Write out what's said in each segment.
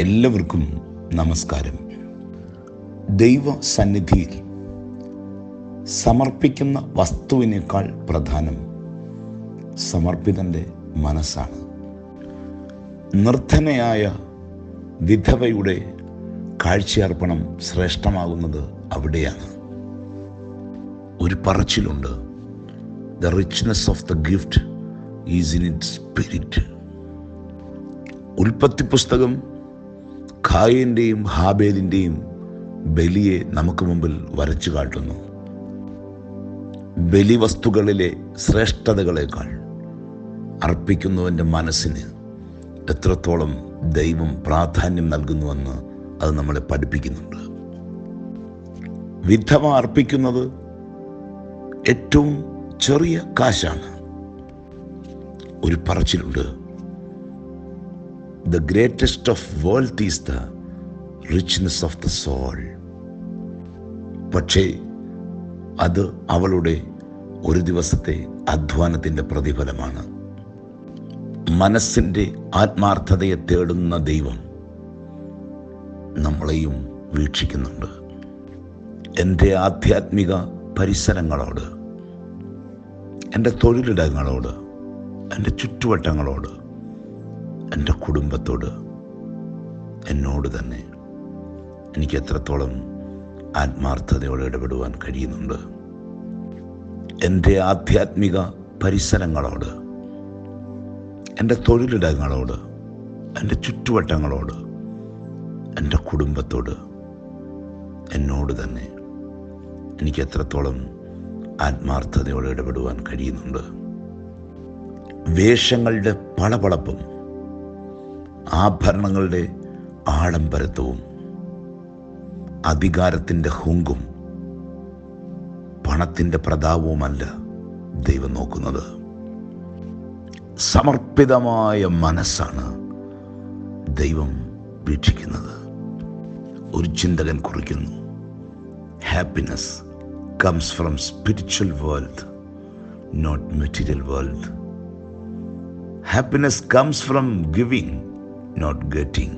എല്ലാവർക്കും നമസ്കാരം. ദൈവ സന്നിധിയിൽ സമർപ്പിക്കുന്ന വസ്തുവിനേക്കാൾ പ്രധാനം സമർപ്പിതന്റെ മനസ്സാണ്. നിർധനയായ വിധവയുടെ കാഴ്ചയർപ്പണം ശ്രേഷ്ഠമാകുന്നത് അവിടെയാണ്. ഒരു പറച്ചിലുണ്ട്. The richness of the gift is in it spirit ഉൽപ്പത്തി പുസ്തകം ഖായന്റെയും ഹാബേലിന്റെയും ബലിയെ നമുക്ക് മുമ്പിൽ വരച്ചു കാട്ടുന്നു. ബലിവസ്തുക്കളിലെ ശ്രേഷ്ഠതകളേക്കാൾ അർപ്പിക്കുന്നവന്റെ മനസ്സിന് എത്രത്തോളം ദൈവം പ്രാധാന്യം നൽകുന്നുവെന്ന് അത് നമ്മളെ പഠിപ്പിക്കുന്നുണ്ട്. വിധവ അർപ്പിക്കുന്നത് ഏറ്റവും ചെറിയ കാശാണ്. ഒരു പറച്ചിലുണ്ട്. The greatest of world is the richness of the soul പക്ഷേ അത് അവളുടെ ഒരു ദിവസത്തെ അധ്വാനത്തിന്റെ പ്രതിഫലമാണ്. മനസ്സിന്റെ ആത്മാർത്ഥതയെ തേടുന്ന ദൈവം നമ്മളെയും വീക്ഷിക്കുന്നുണ്ട്. എന്റെ ആധ്യാത്മിക പരിസരങ്ങളോട് എന്റെ തൊഴിലിടങ്ങളോട് എന്റെ ചുറ്റുവട്ടങ്ങളോട് എന്റെ കുടുംബത്തോട് എന്നോട് തന്നെ എനിക്ക് എത്രത്തോളം ആത്മാർത്ഥതയോടെ ഇടപെടുവാൻ കഴിയുന്നുണ്ട്. എന്റെ ആധ്യാത്മിക പരിസരങ്ങളോട് എന്റെ തൊഴിലിടങ്ങളോട് എന്റെ ചുറ്റുവട്ടങ്ങളോട് എന്റെ കുടുംബത്തോട് എന്നോട് തന്നെ എനിക്ക് എത്രത്തോളം ആത്മാർത്ഥതയോടെ ഇടപെടുവാൻ കഴിയുന്നുണ്ട്. വേഷങ്ങളുടെ പളപളപ്പും ആഭരണങ്ങളുടെ ആഡംബരത്വവും അധികാരത്തിന്റെ ഹുങ്കും പണത്തിന്റെ പ്രതാപവുമല്ല ദൈവം നോക്കുന്നത്. സമർപ്പിതമായ മനസ്സാണ് ദൈവം വീക്ഷിക്കുന്നത്. ഒരു ചിന്തകൻ കുറിക്കുന്നു happiness comes from spiritual world not material world happiness comes from giving not getting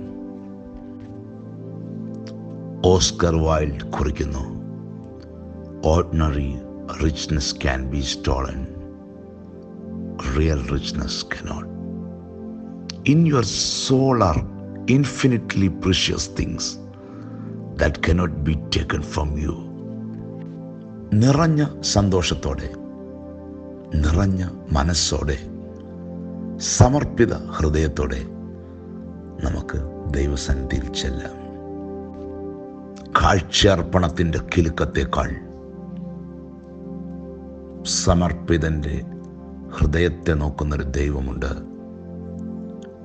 Oscar Wilde കുറിക്കുന്നു. Ordinary richness can be stolen real richness cannot in your soul are infinitely precious things that cannot be taken from you നിറഞ്ഞ സന്തോഷത്തോടെ നിറഞ്ഞ മനസ്സോടെ സമർപ്പിത ഹൃദയത്തോടെ നമുക്ക് ദൈവസന്നിധിയിൽ ചെല്ലാം. കാഴ്ചയർപ്പണത്തിന്റെ കിലുക്കത്തേക്കാൾ സമർപ്പിതന്റെ ഹൃദയത്തെ നോക്കുന്നൊരു ദൈവമുണ്ട്.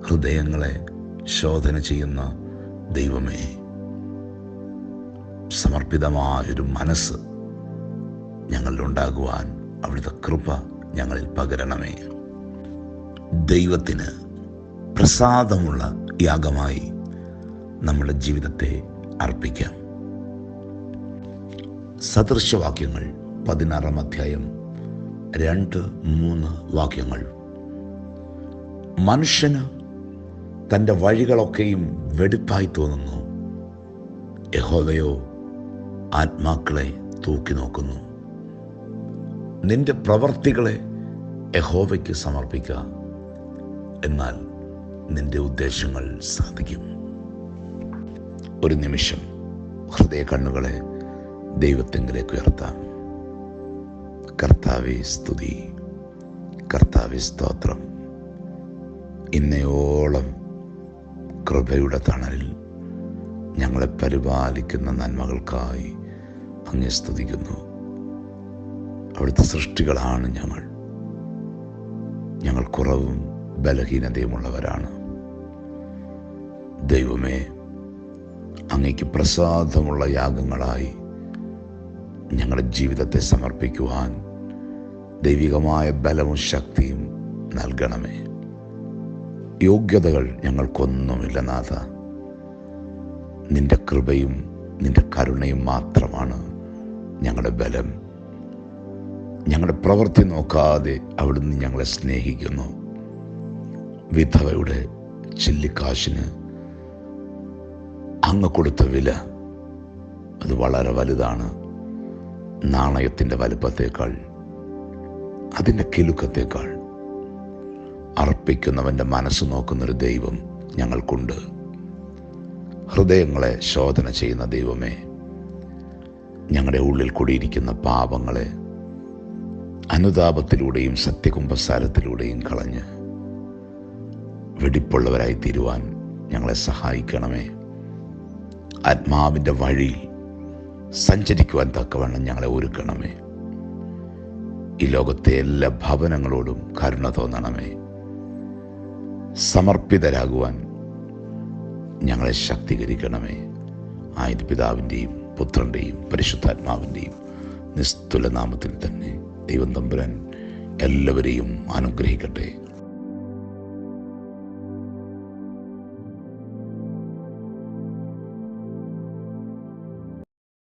ഹൃദയങ്ങളെ ശോധന ചെയ്യുന്ന ദൈവമേ. സമർപ്പിതമായൊരു മനസ്സ് ഞങ്ങളിലുണ്ടാകുവാൻ അവിടുത്തെ കൃപ ഞങ്ങളിൽ പകരണമേ. ദൈവത്തിന് പ്രസാദമുള്ള യാഗമായി നമ്മുടെ ജീവിതത്തെ അർപ്പിക്കാം. സദൃശവാക്യങ്ങൾ പതിനാറാം അധ്യായം രണ്ട് മൂന്ന് വാക്യങ്ങൾ. മനുഷ്യന് തന്റെ വഴികളൊക്കെയും വെടിപ്പായി തോന്നുന്നു. യഹോവയോ ആത്മാക്കളെ തൂക്കി നോക്കുന്നു. നിന്റെ പ്രവർത്തികളെ യഹോവയ്ക്ക് സമർപ്പിക്കുക എന്നാൽ നിന്റെ ഉദ്ദേശങ്ങൾ സാധിക്കും. ഒരു നിമിഷം ഹൃദയ കണ്ണുകളെ ദൈവത്തെങ്കിലേക്ക് ഉയർത്താം. കർത്താവെ സ്തുതി. കർത്താവെ സ്തോത്രം. ഇന്നയോളം കൃപയുടെ തണലിൽ ഞങ്ങളെ പരിപാലിക്കുന്ന നന്മകൾക്കായി അങ്ങെ സ്തുതിക്കുന്നു. അവിടുത്തെ സൃഷ്ടികളാണ് ഞങ്ങൾ. ഞങ്ങൾ കുറവും ബലഹീനതയുമുള്ളവരാണ്. ദൈവമേ അങ്ങയ്ക്ക് പ്രസാദമുള്ള യാഗങ്ങളായി ഞങ്ങളുടെ ജീവിതത്തെ സമർപ്പിക്കുവാൻ ദൈവികമായ ബലവും ശക്തിയും നൽകണമേ. യോഗ്യതകൾ ഞങ്ങൾക്കൊന്നുമില്ല നാഥ. നിന്റെ കൃപയും നിന്റെ കരുണയും മാത്രമാണ് ഞങ്ങളുടെ ബലം. ഞങ്ങളുടെ പ്രവൃത്തി നോക്കാതെ അവിടുന്ന് ഞങ്ങളെ സ്നേഹിക്കുന്നു. വിധവയുടെ ചില്ലിക്കാശിന് അങ്ങ് കൊടുത്ത വില അത് വളരെ വലുതാണ്. നാണയത്തിന്റെ വലുപ്പത്തേക്കാൾ അതിന്റെ കിലുക്കത്തേക്കാൾ അർപ്പിക്കുന്നവന്റെ മനസ്സ് നോക്കുന്നൊരു ദൈവം ഞങ്ങൾക്കുണ്ട്. ഹൃദയങ്ങളെ ശോധന ചെയ്യുന്ന ദൈവമേ ഞങ്ങളുടെ ഉള്ളിൽ കൂടിയിരിക്കുന്ന പാപങ്ങളെ അനുതാപത്തിലൂടെയും സത്യകുംഭസാരത്തിലൂടെയും കളഞ്ഞ് വെടിപ്പുള്ളവരായി തീരുവാൻ ഞങ്ങളെ സഹായിക്കണമേ. ആത്മാവിന്റെ വഴി സഞ്ചരിക്കുവാൻ തക്കവണ്ണം ഞങ്ങളെ ഒരുക്കണമേ. ഈ ലോകത്തെ എല്ലാ ഭവനങ്ങളോടും കരുണ തോന്നണമേ. സമർപ്പിതരാകുവാൻ ഞങ്ങളെ ശക്തീകരിക്കണമേ. ആയത് പിതാവിന്റെയും പുത്രന്റെയും പരിശുദ്ധാത്മാവിന്റെയും നിസ്തുല നാമത്തിൽ തന്നെ ദൈവം തമ്പുരാൻ എല്ലാവരെയും അനുഗ്രഹിക്കട്ടെ.